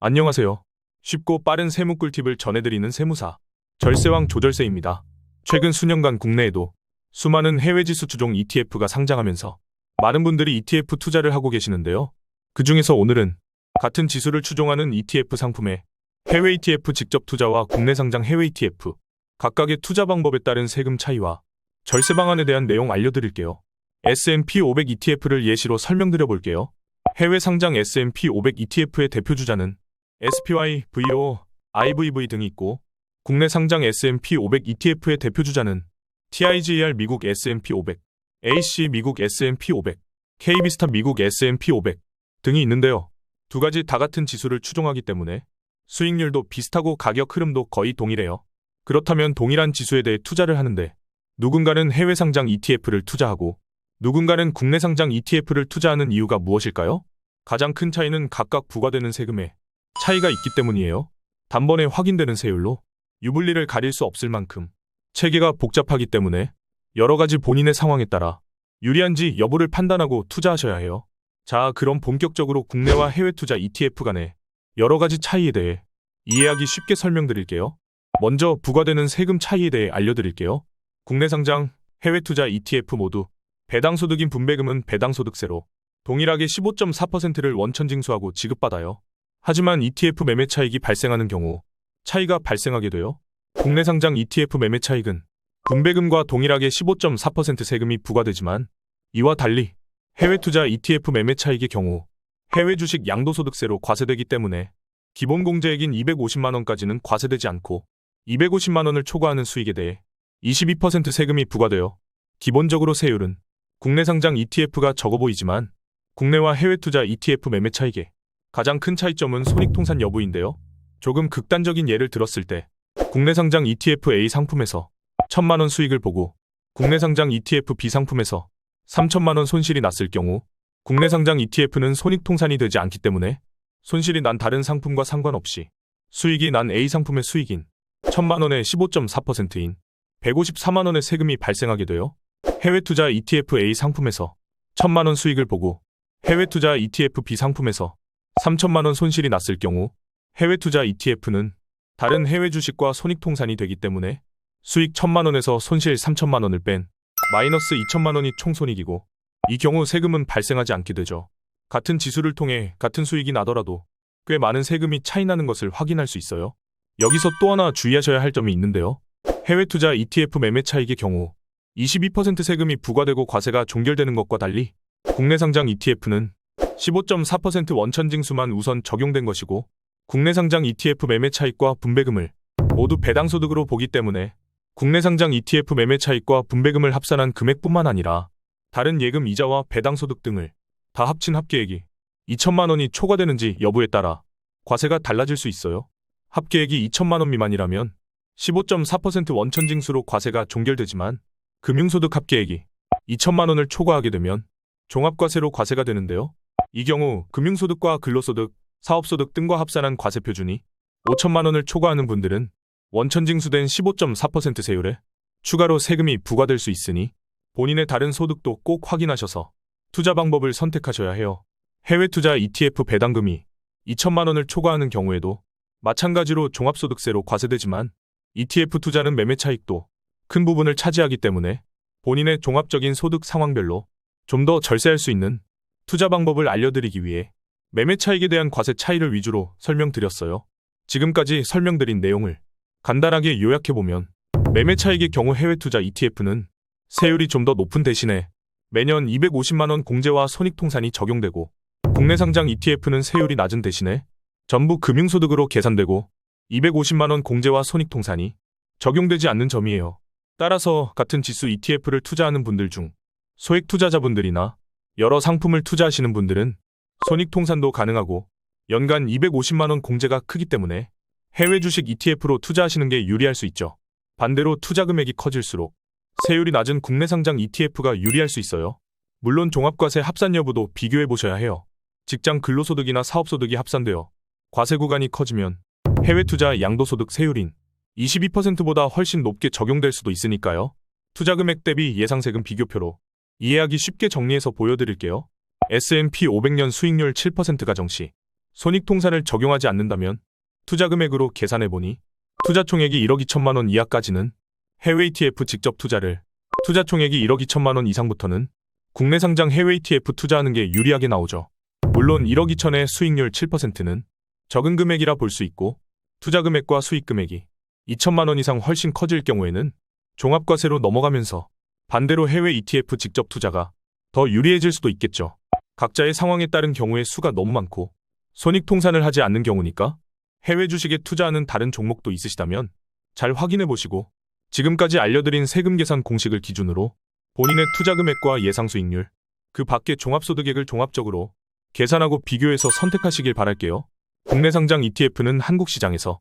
안녕하세요. 쉽고 빠른 세무 꿀팁을 전해드리는 세무사 절세왕 조절세입니다. 최근 수년간 국내에도 수많은 해외 지수 주종 ETF가 상장하면서 많은 분들이 ETF 투자를 하고 계시는데요. 그 중에서 오늘은 같은 지수를 추종하는 ETF 상품에 해외 ETF 직접 투자와 국내 상장 해외 ETF 각각의 투자 방법에 따른 세금 차이와 절세 방안에 대한 내용 알려드릴게요. S&P 500 ETF를 예시로 설명드려 볼게요. 해외 상장 S&P 500 ETF의 대표 주자는 SPY, VO, IVV 등이 있고 국내 상장 S&P 500 ETF의 대표 주자는 TIGR 미국 S&P 500, AC 미국 S&P 500, KB스타 미국 S&P 500 등이 있는데요. 두 가지 다 같은 지수를 추종하기 때문에 수익률도 비슷하고 가격 흐름도 거의 동일해요. 그렇다면 동일한 지수에 대해 투자를 하는데 누군가는 해외 상장 ETF를 투자하고 누군가는 국내 상장 ETF를 투자하는 이유가 무엇일까요? 가장 큰 차이는 각각 부과되는 세금에 차이가 있기 때문이에요. 단번에 확인되는 세율로 유불리를 가릴 수 없을 만큼 체계가 복잡하기 때문에 여러 가지 본인의 상황에 따라 유리한지 여부를 판단하고 투자하셔야 해요. 자, 그럼 본격적으로 국내와 해외 투자 ETF 간의 여러 가지 차이에 대해 이해하기 쉽게 설명드릴게요. 먼저 부과되는 세금 차이에 대해 알려드릴게요. 국내 상장, 해외 투자 ETF 모두 배당 소득인 분배금은 배당 소득세로 동일하게 15.4%를 원천 징수하고 지급받아요. 하지만 ETF 매매 차익이 발생하는 경우 차이가 발생하게 돼요. 국내 상장 ETF 매매 차익은 분배금과 동일하게 15.4% 세금이 부과되지만 이와 달리 해외 투자 ETF 매매 차익의 경우 해외 주식 양도소득세로 과세되기 때문에 기본 공제액인 250만 원까지는 과세되지 않고 250만 원을 초과하는 수익에 대해 22% 세금이 부과되어 기본적으로 세율은 국내 상장 ETF가 적어 보이지만 국내와 해외 투자 ETF 매매 차익의 가장 큰 차이점은 손익통산 여부인데요. 조금 극단적인 예를 들었을 때 국내 상장 ETF A 상품에서 1천만 원 수익을 보고 국내 상장 ETF B 상품에서 3천만 원 손실이 났을 경우 국내 상장 ETF는 손익통산이 되지 않기 때문에 손실이 난 다른 상품과 상관없이 수익이 난 A 상품의 수익인 1천만 원의 15.4%인 154만 원의 세금이 발생하게 되어 해외 투자 ETF A 상품에서 1천만 원 수익을 보고 해외 투자 ETF B 상품에서 3천만 원 손실이 났을 경우 해외 투자 ETF는 다른 해외 주식과 손익통산이 되기 때문에 수익 1천만 원에서 손실 3천만 원을 뺀 마이너스 2천만 원이 총손익이고 이 경우 세금은 발생하지 않게 되죠. 같은 지수를 통해 같은 수익이 나더라도 꽤 많은 세금이 차이 나는 것을 확인할 수 있어요. 여기서 또 하나 주의하셔야 할 점이 있는데요. 해외 투자 ETF 매매 차익의 경우 22% 세금이 부과되고 과세가 종결되는 것과 달리 국내 상장 ETF는 15.4% 원천 징수만 우선 적용된 것이고 국내 상장 ETF 매매 차익과 분배금을 모두 배당 소득으로 보기 때문에 국내 상장 ETF 매매 차익과 분배금을 합산한 금액뿐만 아니라 다른 예금 이자와 배당 소득 등을 다 합친 합계액이 2천만 원이 초과되는지 여부에 따라 과세가 달라질 수 있어요. 합계액이 2천만 원 미만이라면 15.4% 원천 징수로 과세가 종결되지만 금융소득 합계액이 2천만 원을 초과하게 되면 종합과세로 과세가 되는데요. 이 경우 금융소득과 근로소득, 사업소득 등과 합산한 과세 표준이 5천만 원을 초과하는 분들은 원천 징수된 15.4% 세율에 추가로 세금이 부과될 수 있으니 본인의 다른 소득도 꼭 확인하셔서 투자 방법을 선택하셔야 해요. 해외 투자 ETF 배당금이 2천만 원을 초과하는 경우에도 마찬가지로 종합소득세로 과세되지만 ETF 투자는 매매 차익도 큰 부분을 차지하기 때문에 본인의 종합적인 소득 상황별로 좀 더 절세할 수 있는 투자 방법을 알려드리기 위해 매매 차익에 대한 과세 차이를 위주로 설명드렸어요. 지금까지 설명드린 내용을 간단하게 요약해보면 매매 차익의 경우 해외 투자 ETF는 세율이 좀 더 높은 대신에 매년 250만원 공제와 손익통산이 적용되고 국내 상장 ETF는 세율이 낮은 대신에 전부 금융소득으로 계산되고 250만원 공제와 손익통산이 적용되지 않는 점이에요. 따라서 같은 지수 ETF를 투자하는 분들 중 소액 투자자분들이나 여러 상품을 투자하시는 분들은 손익통산도 가능하고 연간 250만원 공제가 크기 때문에 해외 주식 ETF로 투자하시는 게 유리할 수 있죠. 반대로 투자 금액이 커질수록 세율이 낮은 국내 상장 ETF가 유리할 수 있어요. 물론 종합과세 합산 여부도 비교해 보셔야 해요. 직장 근로소득이나 사업소득이 합산되어 과세 구간이 커지면 해외 투자 양도소득 세율인 22%보다 훨씬 높게 적용될 수도 있으니까요. 투자 금액 대비 예상세금 비교표로 이해하기 쉽게 정리해서 보여드릴게요. S&P 500년 수익률 7% 가정 시 손익통산을 적용하지 않는다면 투자 금액으로 계산해 보니 투자 총액이 1억 2천만 원 이하까지는 해외 ETF 직접 투자를, 투자 총액이 1억 2천만 원 이상부터는 국내 상장 해외 ETF 투자하는 게 유리하게 나오죠. 물론 1억 2천의 수익률 7%는 적은 금액이라 볼 수 있고 투자 금액과 수익 금액이 2천만 원 이상 훨씬 커질 경우에는 종합과세로 넘어가면서 반대로 해외 ETF 직접 투자가 더 유리해질 수도 있겠죠. 각자의 상황에 따른 경우의 수가 너무 많고 손익 통산을 하지 않는 경우니까 해외 주식에 투자하는 다른 종목도 있으시다면 잘 확인해 보시고 지금까지 알려드린 세금 계산 공식을 기준으로 본인의 투자 금액과 예상 수익률, 그 밖의 종합소득액을 종합적으로 계산하고 비교해서 선택하시길 바랄게요. 국내 상장 ETF는 한국 시장에서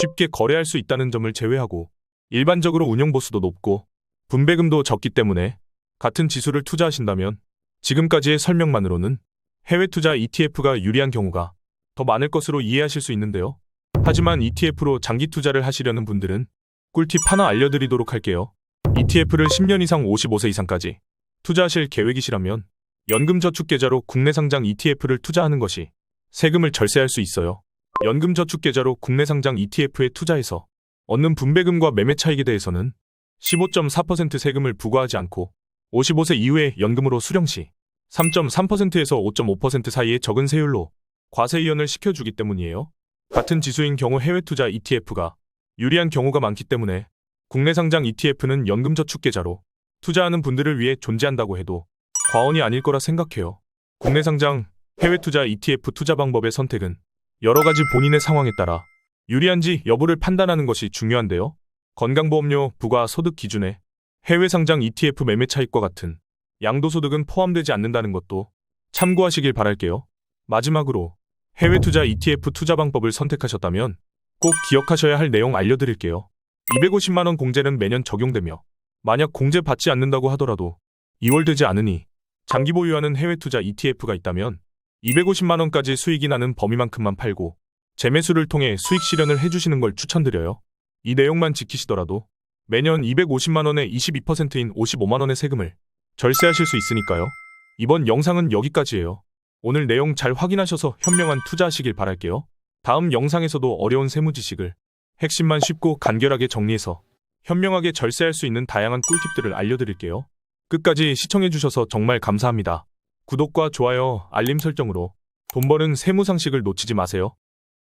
쉽게 거래할 수 있다는 점을 제외하고 일반적으로 운용 보수도 높고 분배금도 적기 때문에 같은 지수를 투자하신다면 지금까지의 설명만으로는 해외 투자 ETF가 유리한 경우가 더 많을 것으로 이해하실 수 있는데요. 하지만 ETF로 장기 투자를 하시려는 분들은 꿀팁 하나 알려드리도록 할게요. ETF를 10년 이상 55세 이상까지 투자하실 계획이시라면 연금저축계좌로 국내 상장 ETF를 투자하는 것이 세금을 절세할 수 있어요. 연금저축계좌로 국내 상장 ETF에 투자해서 얻는 분배금과 매매 차익에 대해서는 15.4% 세금을 부과하지 않고 55세 이후에 연금으로 수령 시 3.3%에서 5.5% 사이의 적은 세율로 과세 이연을 시켜주기 때문이에요. 같은 지수인 경우 해외 투자 ETF가 유리한 경우가 많기 때문에 국내 상장 ETF는 연금저축계좌로 투자하는 분들을 위해 존재한다고 해도 과언이 아닐 거라 생각해요. 국내 상장, 해외 투자 ETF 투자 방법의 선택은 여러 가지 본인의 상황에 따라 유리한지 여부를 판단하는 것이 중요한데요. 건강보험료, 부가, 소득 기준에 해외 상장 ETF 매매 차익과 같은 양도소득은 포함되지 않는다는 것도 참고하시길 바랄게요. 마지막으로 해외 투자 ETF 투자 방법을 선택하셨다면 꼭 기억하셔야 할 내용 알려드릴게요. 250만원 공제는 매년 적용되며 만약 공제 받지 않는다고 하더라도 2월 되지 않으니 장기 보유하는 해외 투자 ETF가 있다면 250만원까지 수익이 나는 범위만큼만 팔고 재매수를 통해 수익 실현을 해주시는 걸 추천드려요. 이 내용만 지키시더라도 매년 250만원의 22%인 55만원의 세금을 절세하실 수 있으니까요. 이번 영상은 여기까지예요. 오늘 내용 잘 확인하셔서 현명한 투자하시길 바랄게요. 다음 영상에서도 어려운 세무 지식을 핵심만 쉽고 간결하게 정리해서 현명하게 절세할 수 있는 다양한 꿀팁들을 알려드릴게요. 끝까지 시청해주셔서 정말 감사합니다. 구독과 좋아요, 알림 설정으로 돈 버는 세무 상식을 놓치지 마세요.